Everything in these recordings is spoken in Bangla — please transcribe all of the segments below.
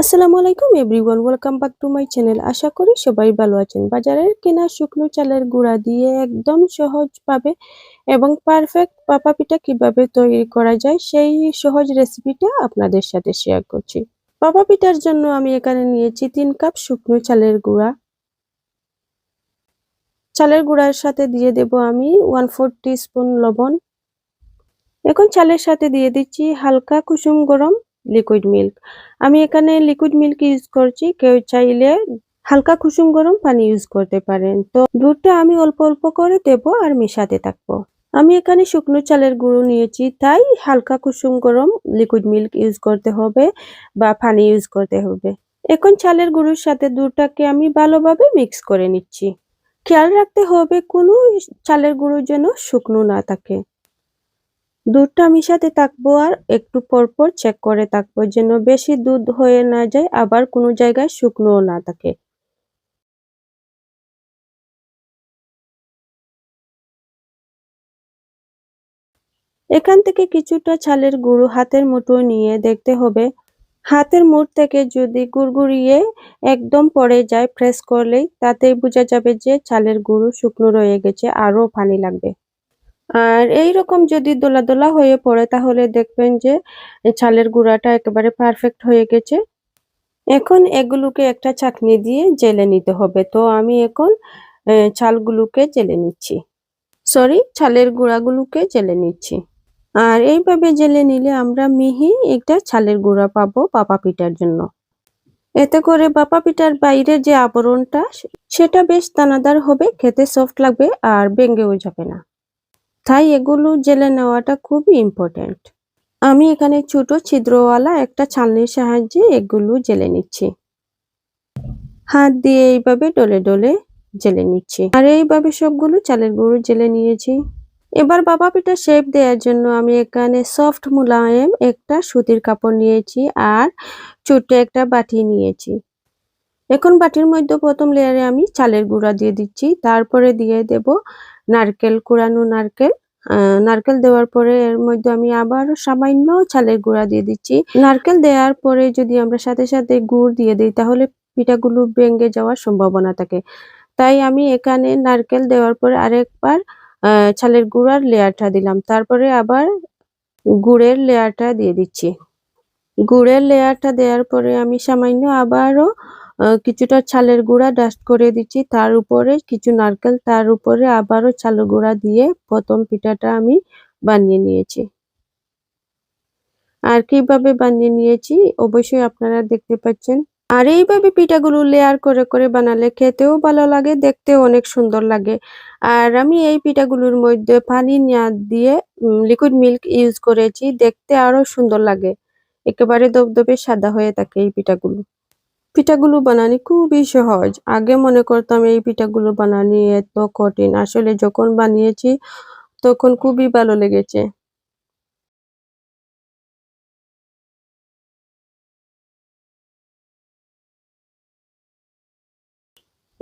আসসালামু আলাইকুম everyone, welcome back to my channel. আশা করি সবাই ভালো আছেন। বাজারের কেনা শুকনো চালের গুঁড়া দিয়ে একদম সহজভাবে এবং পারফেক্ট পাপা পিঠা কীভাবে তৈরি করা যায়, সেই সহজ রেসিপিটা আপনাদের সাথে শেয়ার করছি। পাপা পিঠার জন্য আমি এখানে নিয়েছি তিন কাপ শুকনো চালের গুঁড়া। চালের গুঁড়ার সাথে দিয়ে দেব আমি ওয়ান ফোর স্পুন লবণ। এখন চালের সাথে দিয়ে দিচ্ছি হালকা কুসুম গরম। লিকুইড মিল্ক আমি এখানে লিকুইড মিল্ক ইউজ করছি। কেউ চাইলে হালকা কুসুম গরম পানি ইউজ করতে পারেন। তো দুধটা আমি অল্প অল্প করে দেব আর মেশাতে থাকব। আমি এখানে শুকনো চালের গুঁড়ো নিয়েছি, তাই হালকা কুসুম গরম লিকুইড মিল্ক ইউজ করতে হবে বা পানি ইউজ করতে হবে। এখন চালের গুঁড়োর সাথে দুধটাকে আমি ভালোভাবে মিক্স করে নিচ্ছি। খেয়াল রাখতে হবে কোনো চালের গুঁড়ো যেন শুকনো না থাকে। দুধটা মিশাতে থাকব আর একটু পরপর চেক করে থাকব যেন বেশি দুধ হয়ে না যায়, আবার কোনো জায়গায় শুকনো না থাকে। এখান থেকে কিছুটা চালের গুঁড়ো হাতের মুঠো নিয়ে দেখতে হবে। হাতের মুঠ থেকে যদি গুড়গুড়িয়ে একদম পড়ে যায় প্রেস করলেই তাতেই বোঝা যাবে যে চালের গুঁড়ো শুকনো রয়ে গেছে, আরও পানি লাগবে। আর এই রকম যদি দোলা দোলা হয়ে পড়ে, তাহলে দেখবেন যে চালের গুঁড়াটা একেবারে পারফেক্ট হয়ে গেছে। এখন এগুলোকে একটা চাকনি দিয়ে জেলে নিতে হবে। তো আমি এখন চালগুলোকে জেলে নিচ্ছি। সরি চালের গুঁড়াগুলোকে জেলে নিচ্ছি। আর এইভাবে জেলে নিলে আমরা মিহি একটা চালের গুঁড়া পাবো পাপা পিঠার জন্য। এতে করে বাপা পিঠার বাইরে যে আবরণটা, সেটা বেশ দানাদার হবে, খেতে সফট লাগবে আর ভেঙেও যাবে না। তাই এগুলো জেলে নেওয়াটা খুবই ইম্পর্টেন্ট আমি এখানে ছোট ছিদ্রওয়ালা একটা ছালনির সাহায্যে এগুলো জেলে নিচ্ছি। হাত দিয়ে এইভাবে ডলে ডলে জেলে নিচ্ছি। আর এইভাবে সবগুলো চালের গুঁড়ো জেলে নিয়েছি। এবার বাবা পিঠা শেপ দেওয়ার জন্য আমি এখানে সফট মুলায়েম একটা সুতির কাপড় নিয়েছি আর ছোট্ট একটা বাটি নিয়েছি। এখন বাটির মধ্যে প্রথম লেয়ারে আমি চালের গুঁড়া দিয়ে দিচ্ছি। তারপরে দিয়ে দেব নারকেল, কুড়ানো নারকেল। নারকেল দেওয়ার পরে এর মধ্যে আমি আবার সামান্য চালের গুঁড়া দিয়ে দিচ্ছি। নারকেল দেওয়ার পরে যদি আমরা সাথে সাথে গুড় দিয়ে দিই, তাহলে পিঠাগুলো ভেঙে যাওয়ার সম্ভাবনা থাকে। তাই আমি এখানে নারকেল দেওয়ার পরে আরেকবার চালের গুঁড়ার লেয়ারটা দিলাম। তারপরে আবার গুড়ের লেয়ারটা দিয়ে দিচ্ছি। গুড়ের লেয়ারটা দেওয়ার পরে আমি সামান্য আবারও কিছুটা চালের গুঁড়া ডাস্ট করে দিচ্ছি। তার উপরে কিছু নারকেল, তার উপরে আবারও চালের গুঁড়া দিয়ে প্রথম পিঠাটা আমি বানিয়ে নিয়েছি। আর কীভাবে বানিয়ে নিয়েছি? অবশ্যই আপনারা দেখতে পাচ্ছেন। আর এইভাবে পিঠাগুলো লেয়ার করে করে বানালে খেতেও ভালো লাগে, দেখতেও অনেক সুন্দর লাগে। আর আমি এই পিঠাগুলোর মধ্যে পানি না দিয়ে লিকুইড মিল্ক ইউজ করেছি। দেখতে আরও সুন্দর লাগে। একেবারে দবদবে সাদা হয়ে থাকে এই পিঠাগুলো। পিঠাগুলো বানানি খুবই সহজ। আগে মনে করতাম এই পিঠাগুলো বানানি এত কঠিন। আসলে যখন বানিয়েছি, তখন খুবই ভালো লেগেছে।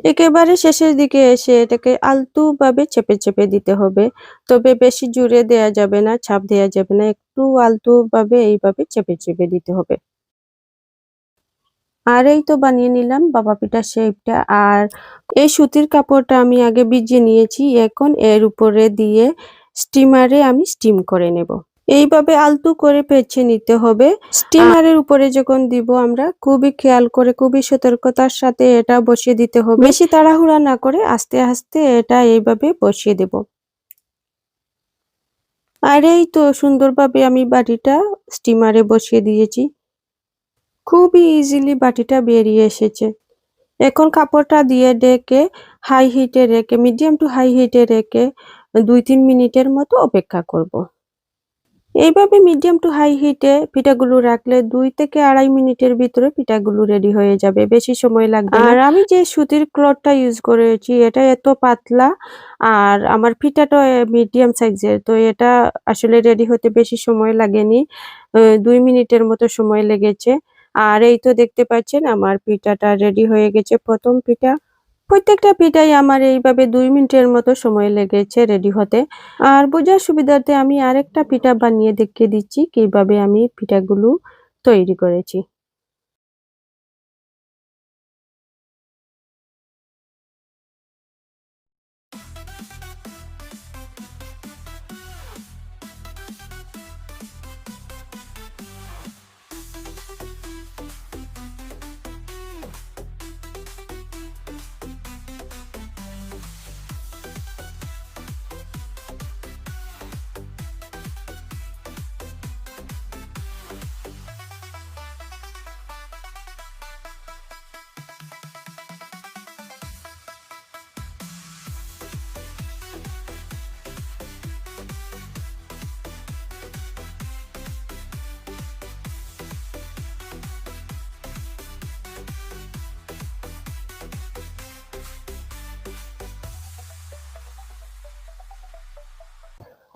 একেবারে শেষের দিকে এসে এটাকে আলতু ভাবে চেপে চেপে দিতে হবে। তবে বেশি জুড়ে দেয়া যাবে না, ছাপ দেয়া যাবে না, একটু আলতু ভাবে এইভাবে চেপে চেপে দিতে হবে। আর এই তো বানিয়ে নিলাম বাবা পিঠার শেপটা আর এই সুতির কাপড়টা আমি আগে ভিজিয়ে নিয়েছি, এখন এর উপরে দিয়ে স্টিমারে আমি স্টিম করে নেব। এইভাবে আলতু করে পেঁচে নিতে হবে। স্টিমারের উপরে যখন দিব আমরা, খুবই খেয়াল করে, খুবই সতর্কতার সাথে এটা বসিয়ে দিতে হবে। বেশি তাড়াহুড়া না করে আস্তে আস্তে এটা এইভাবে বসিয়ে দেব। আর এই তো সুন্দরভাবে আমি বাটিটা স্টিমারে বসিয়ে দিয়েছি। খুবই ইজিলি বাটিটা বেরিয়ে এসেছে। এখন কাপড়টা দিয়ে ডেকে হাই হিটে রেখে মিডিয়াম টু হাই হিটে রেখে দুই তিন মিনিটের মতো অপেক্ষা করব। এইভাবে মিডিয়াম টু হাই হিটে পিঠাগুলো রাখলে দুই থেকে আড়াই মিনিটের ভিতরে পিঠাগুলো রেডি হয়ে যাবে। বেশি সময় লাগবে আর আমি যে সুতির ক্লথটা ইউজ করেছি, এটা এত পাতলা, আর আমার পিঠাটা মিডিয়াম সাইজের তো এটা আসলে রেডি হতে বেশি সময় লাগেনি। দুই মিনিটের মতো সময় লেগেছে। আর এই তো দেখতে পাচ্ছেন আমার পিঠাটা রেডি হয়ে গেছে। প্রথম পিঠা। প্রত্যেকটা পিঠাই আমার এইভাবে দুই মিনিটের মতো সময় লেগেছে রেডি হতে। আর বোঝার সুবিধার্থে আমি আরেকটা পিঠা বানিয়ে দেখিয়ে দিচ্ছি, কীভাবে আমি পিঠাগুলো তৈরি করেছি।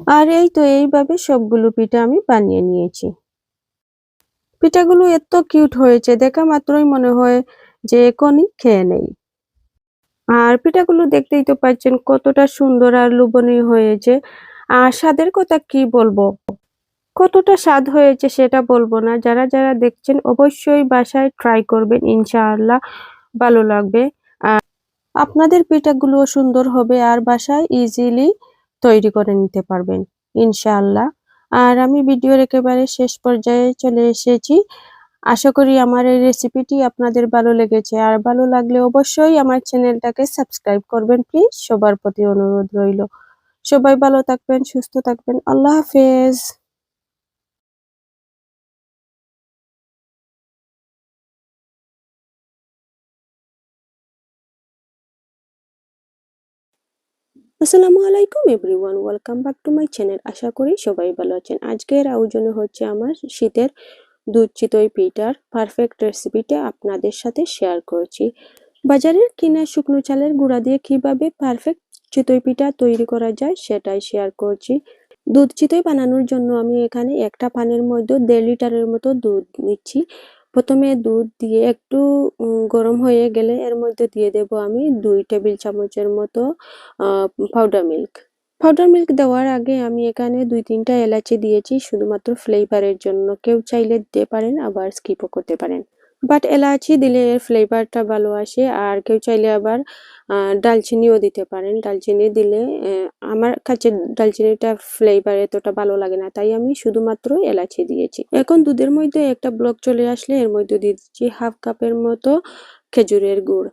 আর এই তো এইভাবে সবগুলো পিঠা আমি বানিয়ে নিয়েছি। পিঠাগুলো এত কিউট হয়েছে, দেখা মাত্রই মনে হয় যে এখনই খেয়ে নেই। আর পিঠাগুলো দেখতেই তো পাচ্ছেন কতটা সুন্দর আর লোভনীয় হয়েছে। আর স্বাদের কথা কি বলব? কতটা স্বাদ হয়েছে সেটা বলব না। যারা যারা দেখছেন অবশ্যই বাসায় ট্রাই করবেন, ইনশাআল্লাহ ভালো লাগবে। আর আপনাদের পিঠাগুলো সুন্দর হবে আর বাসায় ইজিলি তৈরি করে নিতে পারবেন, ইনশাআল্লাহ। আর আমি ভিডিওর একেবারে শেষ পর্যায়ে চলে এসেছি। আশা করি আমার এই রেসিপিটি আপনাদের ভালো লেগেছে। আর ভালো লাগলে অবশ্যই আমার চ্যানেলটাকে সাবস্ক্রাইব করবেন, প্লিজ। সবার প্রতি অনুরোধ রইল। সবাই ভালো থাকবেন, সুস্থ থাকবেন। আল্লাহ হাফেজ। আসসালামু আলাইকুম everyone, welcome back to my channel. আশা করি সবাই ভালো আছেন। আজকের আয়োজনে হচ্ছে আমার শীতের দুধ চিতই পিঠার পারফেক্ট রেসিপিটা আপনাদের সাথে শেয়ার করছি। বাজারের কিনা শুকনো চালের গুঁড়া দিয়ে কীভাবে পারফেক্ট চিতই পিঠা তৈরি করা যায় সেটাই শেয়ার করছি। দুধ চিতই বানানোর জন্য আমি এখানে একটা পানের মধ্যে দেড় লিটারের মতো দুধ নিচ্ছি। প্রথমে দুধ দিয়ে একটু গরম হয়ে গেলে এর মধ্যে দিয়ে দেব আমি দুই টেবিল চামচের মতো পাউডার মিল্ক পাউডার মিল্ক দেওয়ার আগে আমি এখানে দুই তিনটা এলাচি দিয়েছি, শুধুমাত্র ফ্লেভারের জন্য। কেউ চাইলে দিতে পারেন, আবার স্কিপও করতে পারেন। বাট এলাচি দিলে এর ফ্লেভারটা ভালো আসে, আর কেউ চাইলে আবার ডালচিনিও দিতে পারেন। ডালচিনি দিলে আমার কাছে ডালচিনিটা ফ্লেভার এতটা ভালো লাগে না, তাই আমি শুধুমাত্র এলাচি দিয়েছি। এখন দুধের মধ্যে একটা ব্লক চলে আসলে, এর মধ্যে দিয়ে দিচ্ছি হাফ কাপের মতো খেজুরের গুড়।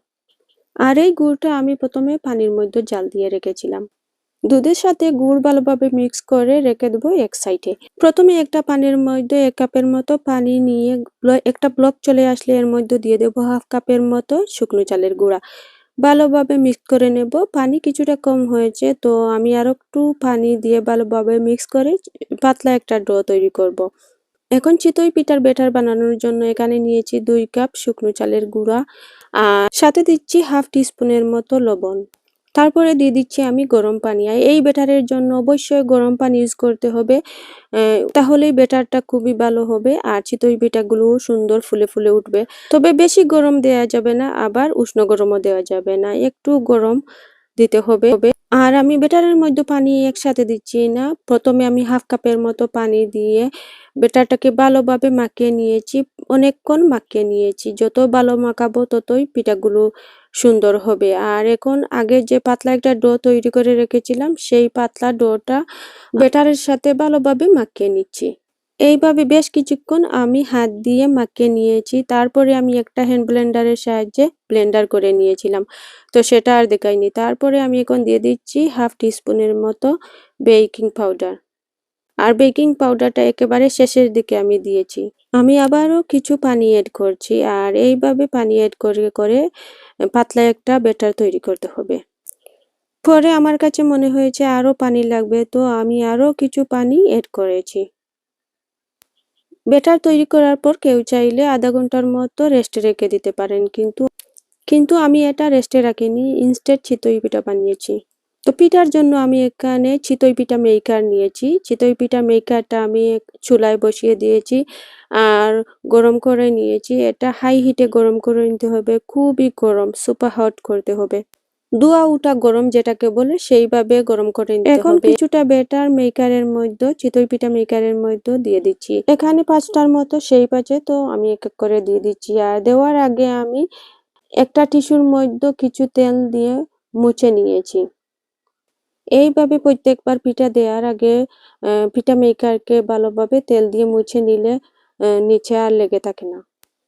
আর এই গুড়টা আমি প্রথমে পানির মধ্যে জাল দিয়ে রেখেছিলাম। দুধের সাথে গুড় ভালোভাবে মিক্স করে রেখে দেবো এক সাইডে প্রথমে একটা পানির মধ্যে এক কাপের মতো পানি নিয়ে একটা ব্লক চলে আসলে এর মধ্যে দিয়ে দেবো হাফ কাপের মতো শুকনো চালের গুঁড়া। ভালোভাবে মিক্স করে নেব। পানি কিছুটা কম হয়েছে, তো আমি আরও একটু পানি দিয়ে ভালোভাবে মিক্স করে পাতলা একটা ডো তৈরি করব। এখন চিতই পিঠার বেটার বানানোর জন্য এখানে নিয়েছি দুই কাপ শুকনো চালের গুঁড়া আর সাথে দিচ্ছি হাফ টিস্পুনের মতো লবণ। তারপরে দিয়ে দিচ্ছি আমি গরম পানি। আর এই ব্যাটারের জন্য অবশ্যই গরম পানি ইউজ করতে হবে। তাহলেই ব্যাটারটা খুবই ভালো হবে আর চিতই পিঠাগুলোও সুন্দর ফুলে ফুলে উঠবে। তবে বেশি গরম দেওয়া যাবে না, আবার উষ্ণ গরমও দেওয়া যাবে না। একটু গরম দিতে হবে। আর আমি বেটারের মধ্যে পানি একসাথে দিচ্ছি না। প্রথমে আমি হাফ কাপের মতো পানি দিয়ে বেটারটাকে ভালোভাবে মাখিয়ে নিয়েছি, অনেকক্ষণ মাখিয়ে নিয়েছি। যত ভালো মাখাবো ততই পিঠাগুলো সুন্দর হবে। আর এখন আগে যে পাতলা একটা ডো তৈরি করে রেখেছিলাম, সেই পাতলা ডোটা বেটারের সাথে ভালোভাবে মাখিয়ে নিচ্ছি। এইভাবে বেশ কিছুক্ষণ আমি হাত দিয়ে মাখিয়ে নিয়েছি। তারপরে আমি একটা হ্যান্ড ব্লেন্ডারের সাহায্যে ব্লেন্ডার করে নিয়েছিলাম। তো সেটা আর দেখাইনি। তারপরে আমি এখন দিয়ে দিচ্ছি হাফ টিস্পুনের মতো বেকিং পাউডার আর বেকিং পাউডারটা একেবারে শেষের দিকে আমি দিয়েছি। আমি আবারও কিছু পানি এড করছি। আর এইভাবে পানি এড করে করে পাতলা একটা বেটার তৈরি করতে হবে। পরে আমার কাছে মনে হয়েছে আরও পানি লাগবে। তো আমি আরও কিছু পানি এড করেছি। বেটার তৈরি করার পর কেউ চাইলে আধা ঘণ্টার মতো রেস্টে রেখে দিতে পারেন, কিন্তু কিন্তু আমি এটা রেস্টে রাখিনি ইনস্টেট চিতই পিঠা বানিয়েছি। তো পিঠার জন্য আমি এখানে চিতই পিঠা মেকার নিয়েছি। চিতই পিঠা মেকারটা আমি চুলায় বসিয়ে দিয়েছি আর গরম করে নিয়েছি। এটা হাই হিটে গরম করে নিতে হবে, খুবই গরম সুপার হট করতে হবে। দুয়া উটা গরম যেটাকে বলে সেইভাবে গরম করে নিতে এখন কিছুটা বেটার মেকারের মধ্যে চিতই পিঠা মেকারের মধ্যে দিয়ে দিচ্ছি। এখানে পাঁচটার মতো সেই পাচে তো আমি এক এক করে দিয়ে দিচ্ছি। আর দেওয়ার আগে আমি একটা টিস্যুর মধ্যে কিছু তেল দিয়ে মুছে নিয়েছি। এইভাবে প্রত্যেকবার পিঠা দেওয়ার আগে পিঠা মেকারকে ভালোভাবে তেল দিয়ে মুছে নিলে নিচে আর লেগে থাকে না।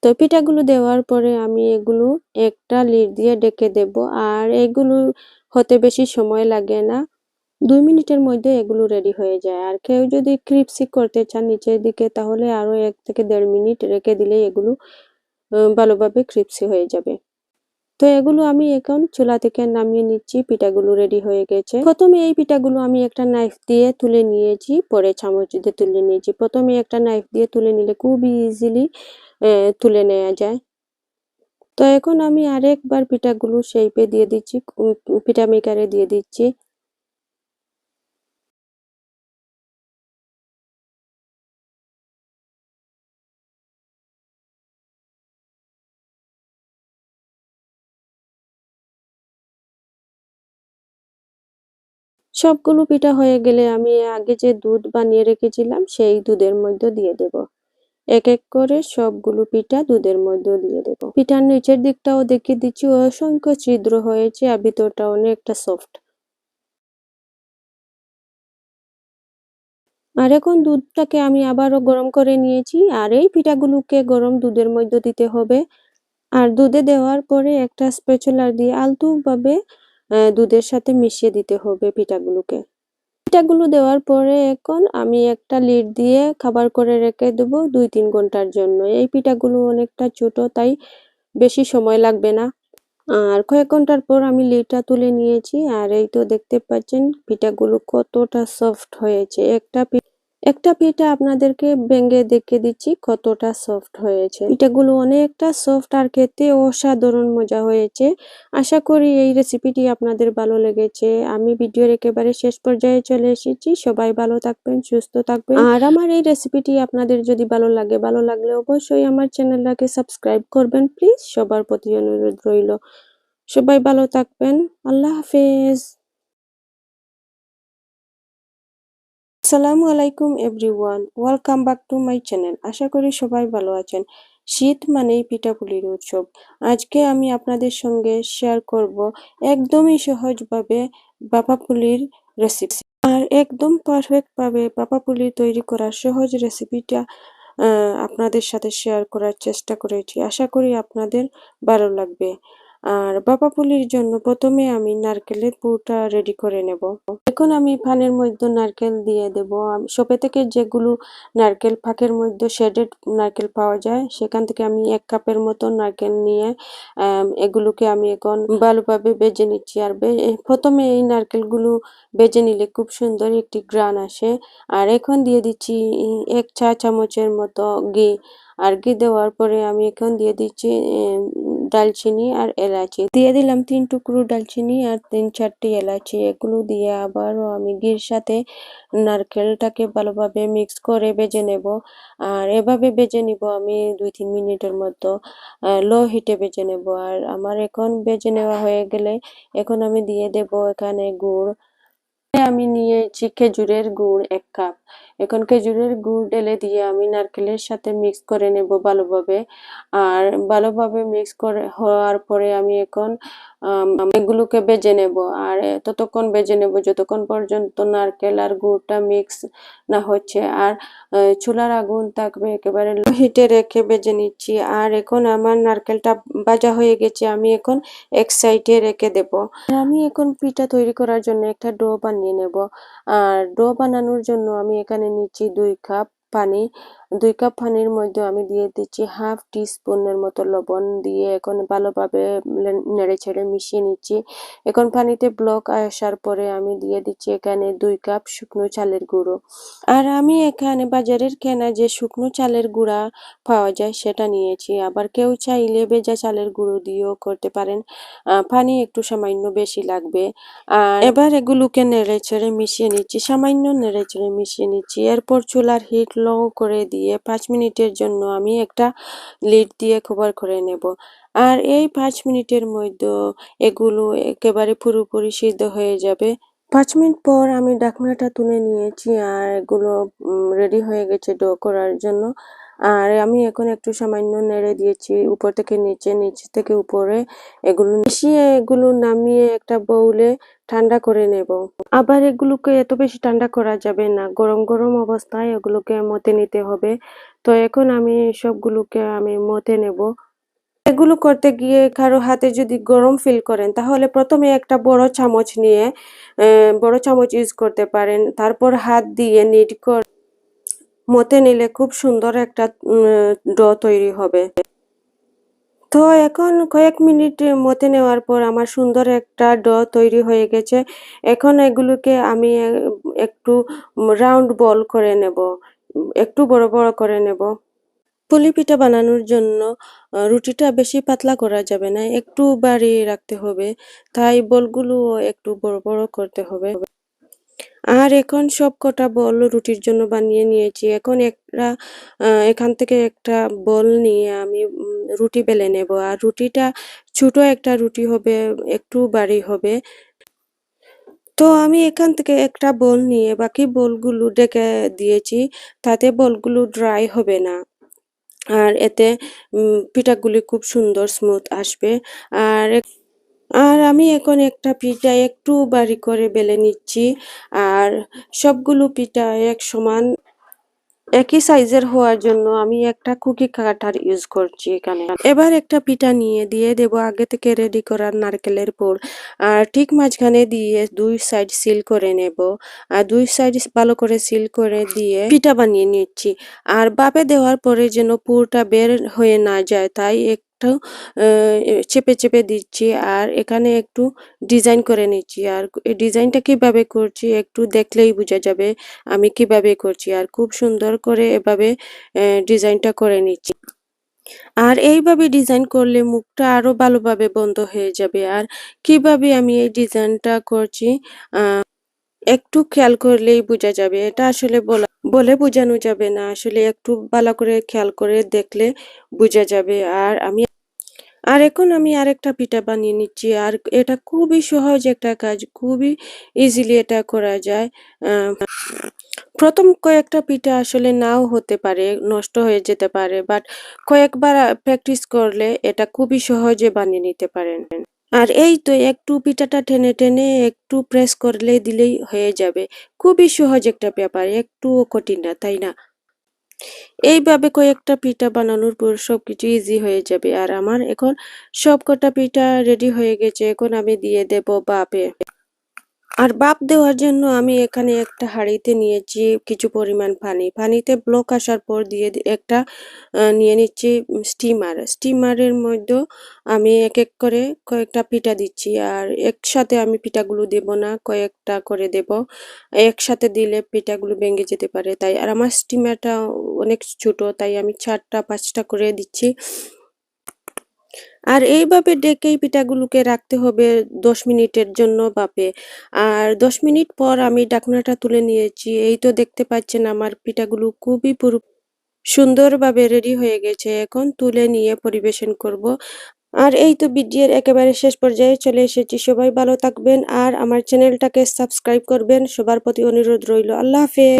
তো পিঠাগুলো দেওয়ার পরে আমি এগুলো একটা লিড দিয়ে ডেকে দেব। আর এগুলো হতে বেশি সময় লাগে না। দুই মিনিটের মধ্যে এগুলো রেডি হয়ে যায়। আর কেউ যদি ক্রিপসি করতে চান নিচের দিকে, তাহলে আরও এক থেকে দেড় মিনিট রেখে দিলে এগুলো ভালোভাবে ক্রিপসি হয়ে যাবে। তো এগুলো আমি এখন চুলা থেকে নামিয়ে নিচ্ছি। পিঠাগুলো রেডি হয়ে গেছে। প্রথমে এই পিঠাগুলো আমি একটা নাইফ দিয়ে তুলে নিয়েছি। পরে চামচ দিয়ে তুলে নিয়েছি। প্রথমে একটা নাইফ দিয়ে তুলে নিলে খুব ইজিলি তুলে নেওয়া যায়। তো এখন আমি আরেকবার পিঠাগুলো শেপে দিয়ে দিচ্ছি পিঠা মেকারে দিয়ে দিচ্ছি। সবগুলো পিঠা হয়ে গেলে আমি আগে যে দুধ বানিয়ে রেখেছিলাম, সেই দুধের মধ্যে দিয়ে দেব। এক এক করে সবগুলো পিঠা দুধের মধ্যে দিয়ে দেব। পিঠার নিচের দিকটাও দেখিয়ে দিচ্ছি অসংখ্য ছিদ্র হয়েছে আর ভিতরটা অনেকটা সফট আর এখন দুধটাকে আমি আবারও গরম করে নিয়েছি আর এই পিঠাগুলোকে গরম দুধের মধ্যে দিতে হবে। আর দুধে দেওয়ার পরে একটা স্পেচুলার দিয়ে আলতুভাবে দুধের সাথে মিশিয়ে দিতে হবে পিঠাগুলোকে। পিঠাগুলো দেওয়ার পরে এখন আমি একটা লিড দিয়ে খাবার করে রেখে দেবো দুই তিন ঘণ্টার জন্য। এই পিঠাগুলো অনেকটা ছোট, তাই বেশি সময় লাগবে না। আর কয়েক ঘণ্টার পর আমি লিডটা তুলে নিয়েছি, আর এই তো দেখতে পাচ্ছেন পিঠাগুলো কতটা সফট হয়েছে। একটা একটা পিঠা আপনাদেরকে ভেঙে দেখে দিচ্ছি কতটা সফট হয়েছে। পিঠাগুলো অনেকটা সফট আর খেতে অসাধারণ মজা হয়েছে। আশা করি এই রেসিপিটি আপনাদের ভালো লেগেছে। আমি ভিডিওর একেবারে শেষ পর্যায়ে চলে এসেছি। সবাই ভালো থাকবেন, সুস্থ থাকবেন। আর আমার এই রেসিপিটি আপনাদের যদি ভালো লাগে, ভালো লাগলে অবশ্যই আমার চ্যানেলটাকে সাবস্ক্রাইব করবেন। প্লিজ সবার প্রতি অনুরোধ রইল। সবাই ভালো থাকবেন। আল্লাহ হাফেজ। আসসালামু আলাইকুম everyone, welcome back to my channel. আশা করি সবাই ভালো আছেন। শীত মানেই পিঠাপুলির উৎসব। আজকে আমি আপনাদের সঙ্গে শেয়ার করব একদমই সহজভাবে বাপা পুলির রেসিপি আর একদম পারফেক্ট ভাবে বাপা পুলি তৈরি করার সহজ রেসিপিটা আপনাদের সাথে শেয়ার করার চেষ্টা করেছি। আশা করি আপনাদের ভালো লাগবে। আর বাপা পুলির জন্য প্রথমে আমি নারকেলের পুরটা রেডি করে নেব। এখন আমি পানের মধ্যে নারকেল দিয়ে দেব। শপে থেকে যেগুলো নারকেল ফাঁকের মধ্যে শেডেড নারকেল পাওয়া যায়, সেখান থেকে আমি এক কাপের মতো নারকেল নিয়ে এগুলোকে আমি এখন ভালোভাবে বেজে নিচ্ছি। আর প্রথমে এই নারকেলগুলো বেজে নিলে খুব সুন্দর একটি গ্রান আসে। আর এখন দিয়ে দিচ্ছি এক চা চামচের মতো ঘি। আর ঘি দেওয়ার পরে আমি এখন দিয়ে দিচ্ছি উম, দালচিনি আর এলাচি। দিয়ে দিলাম তিন টুকরো ডালচিনি আর তিন চারটি এলাচি। এগুলো দিয়ে আবারও আমি ঘির সাথে নারকেলটাকে ভালোভাবে মিক্স করে ভেজে নেব। আর এভাবে ভেজে নিব আমি দুই তিন মিনিটের মতো। লো হিটে ভেজে নেব। আর আমার এখন ভেজে নেওয়া হয়ে গেলে এখন আমি দিয়ে দেব এখানে গুড়। আমি নিয়েছি খেজুরের গুড় এক কাপ। এখন খেজুরের গুড় ঢেলে দিয়ে আমি নারকেলের সাথে মিক্স করে নেব ভালোভাবে। আর ভালোভাবে মিক্স করে হওয়ার পরে আমি এখন এগুলোকে বেজে নেব। আর ততক্ষণ বেজে নেব যতক্ষণ পর্যন্ত নারকেল আর গুড়টা মিক্স না হচ্ছে। আর চুলার আগুন থাকবে একেবারে লো হিটে রেখে বেজে নিচ্ছি। আর এখন আমার নারকেলটা ভাজা হয়ে গেছে, আমি এখন এক সাইডে রেখে দেব। আমি এখন পিঠা তৈরি করার জন্য একটা ডো বানিয়ে নেব। আর ডো বানানোর জন্য আমি এখানে নিচ্ছি দুই কাপ পানি। দুই কাপ পানির মধ্যে আমি দিয়ে দিচ্ছি হাফ টি স্পুনের মতো লবণ দিয়ে এখন ভালোভাবে নেড়ে ছেড়ে মিশিয়ে নিচ্ছি। এখন পানিতে ব্লক আসার পরে আমি দিয়ে দিচ্ছি এখানে দুই কাপ শুকনো চালের গুঁড়ো। আর আমি এখানে বাজারের কেনা যে শুকনো চালের গুঁড়া পাওয়া যায় সেটা নিয়েছি। আবার কেউ চাইলে ভেজা চালের গুঁড়ো দিয়েও করতে পারেন। পানি একটু সামান্য বেশি লাগবে। আর এবার এগুলোকে নেড়ে ছেড়ে মিশিয়ে নিচ্ছি। সামান্য নেড়ে চেড়ে মিশিয়ে নিচ্ছি। এরপর চুলার হিট লো করে দিয়ে পাঁচ মিনিটের জন্য আমি একটা লিড দিয়ে কভার করে নেব। আর এই পাঁচ মিনিটের মধ্যে এগুলো একেবারে পুরোপুরি সিদ্ধ হয়ে যাবে। পাঁচ মিনিট পর আমি ডাকনাটা তুলে নিয়েছি আর এগুলো রেডি হয়ে গেছে ডো করার জন্য। আর আমি এখন একটু সামান্য নেড়ে দিয়েছি, উপর থেকে নিচে নিচে থেকে উপরে এগুলো মিশিয়ে এগুলো নামিয়ে একটা বউলে ঠান্ডা করে নেব। আবার এগুলোকে এত বেশি ঠান্ডা করা যাবে না, গরম গরম অবস্থায় এগুলোকে মতে নিতে হবে। তো এখন আমি সবগুলোকে আমি মতে নেব। এগুলো করতে গিয়ে কারও হাতে যদি গরম ফিল করেন, তাহলে প্রথমে একটা বড় চামচ নিয়ে বড় চামচ ইউজ করতে পারেন। তারপর হাত দিয়ে নিট করে মতে নিলে খুব সুন্দর একটা ডো তৈরি হবে। তো এখন কয়েক মিনিট মতে নেওয়ার পর আমার সুন্দর একটা ড তৈরি হয়ে গেছে। এখন এগুলোকে আমি একটু রাউন্ড বল করে নেব, একটু বড় বড় করে নেব। পুলি পিঠা বানানোর জন্য রুটিটা বেশি পাতলা করা যাবে না, একটু বাড়িয়ে রাখতে হবে। তাই বলগুলো একটু বড় বড় করতে হবে। আর এখন সব কটা বল রুটির জন্য বানিয়ে নিয়েছি। এখন একটা এখান থেকে একটা বল নিয়ে আমি রুটি বেলে নেব। আর রুটিটা ছোট একটা রুটি হবে, একটু বাড়ি হবে। তো আমি এখান থেকে একটা বল নিয়ে বাকি বলগুলো ডেকে দিয়েছি, তাতে বলগুলো ড্রাই হবে না। আর এতে পিঠাগুলি খুব সুন্দর স্মুথ আসবে। আর আর আমি এখন একটা পিঠা একটু বাড়ি করে বেলে নিচ্ছি। আর সবগুলো পিঠা এক সমান একই সাইজের হওয়ার জন্য আমি একটা কুকি কাটার ইউজ করছি এখানে। এবার একটা পিঠা নিয়ে দিয়ে দেব আগে থেকে রেডি করা নারকেলের পুর। আর ঠিক মাঝখানে দিয়ে দুই সাইড সিল করে নেব। আর দুই সাইড ভালো করে সিল করে দিয়ে পিঠা বানিয়ে নিচ্ছি। আর বাপে দেওয়ার পরে যেন পুরটা বের হয়ে না যায়, তাই একটু চেপে চেপে দিচ্ছি আর এখানে একটু ডিজাইন করে নিচ্ছি। আর এই ডিজাইনটা কীভাবে করছি একটু দেখলেই বোঝা যাবে আমি কীভাবে করছি। আর খুব সুন্দর করে এভাবে ডিজাইনটা করে নিচ্ছি। আর এইভাবে ডিজাইন করলে মুখটা আরও ভালোভাবে বন্ধ হয়ে যাবে। আর কীভাবে আমি এই ডিজাইনটা করছি একটু খেয়াল করলেই বোঝা যাবে। এটা আসলে বলা, বলে বোঝানো যাবে না। আসলে একটু ভালো করে খেয়াল করে দেখলে বোঝা যাবে। আর আমি, আর এখন আমি আরেকটা পিঠা বানিয়ে নিচ্ছি। আর এটা খুবই সহজ একটা কাজ। খুবই ইজিলি এটা করা যায়। প্রথম কয়েকটা পিঠা আসলে নাও হতে পারে, নষ্ট হয়ে যেতে পারে। বাট কয়েকবার প্র্যাকটিস করলে এটা খুবই সহজে বানিয়ে নিতে পারেন। আর এই তো একটু পিঠাটা টেনে টেনে একটু প্রেস করলে দিলেই হয়ে যাবে। খুবই সহজ একটা ব্যাপার, একটুও কঠিন না, তাই না? এইভাবে কয়েকটা পিঠা বানানোর পর সব কিছু ইজি হয়ে যাবে। আর আমার এখন সব কটা পিঠা রেডি হয়ে গেছে, এখন আমি দিয়ে দেব বাপে। আর বাপ দেওয়ার জন্য আমি এখানে একটা হাঁড়িতে নিয়েছি কিছু পরিমাণ পানি। পানিতে ব্লক আসার পর দিয়ে একটা নিয়ে নিচ্ছি স্টিমার। স্টিমারের মধ্যে আমি এক এক করে কয়েকটা পিঠা দিচ্ছি আর একসাথে আমি পিঠাগুলো দেব না, কয়েকটা করে দেব। একসাথে দিলে পিঠাগুলো ভেঙে যেতে পারে। তাই আর আমার স্টিমারটা অনেক ছোট, তাই আমি চারটা, পাঁচটা করে দিচ্ছি। আর এইভাবে ডেকেই পিঠাগুলোকে রাখতে হবে দশ মিনিটের জন্য বাপে। আর দশ মিনিট পর আমি ডাকনাটা তুলে নিয়েছি। এই তো দেখতে পাচ্ছেন আমার পিঠাগুলো খুবই পুরো, সুন্দরভাবে রেডি হয়ে গেছে। এখন তুলে নিয়ে পরিবেশন করব। আর এই তো ভিডিওর একেবারে শেষ পর্যায়ে চলে এসেছি। সবাই ভালো থাকবেন আর আমার চ্যানেলটাকে সাবস্ক্রাইব করবেন। সবার প্রতি অনুরোধ রইল। আল্লাহ হাফেজ।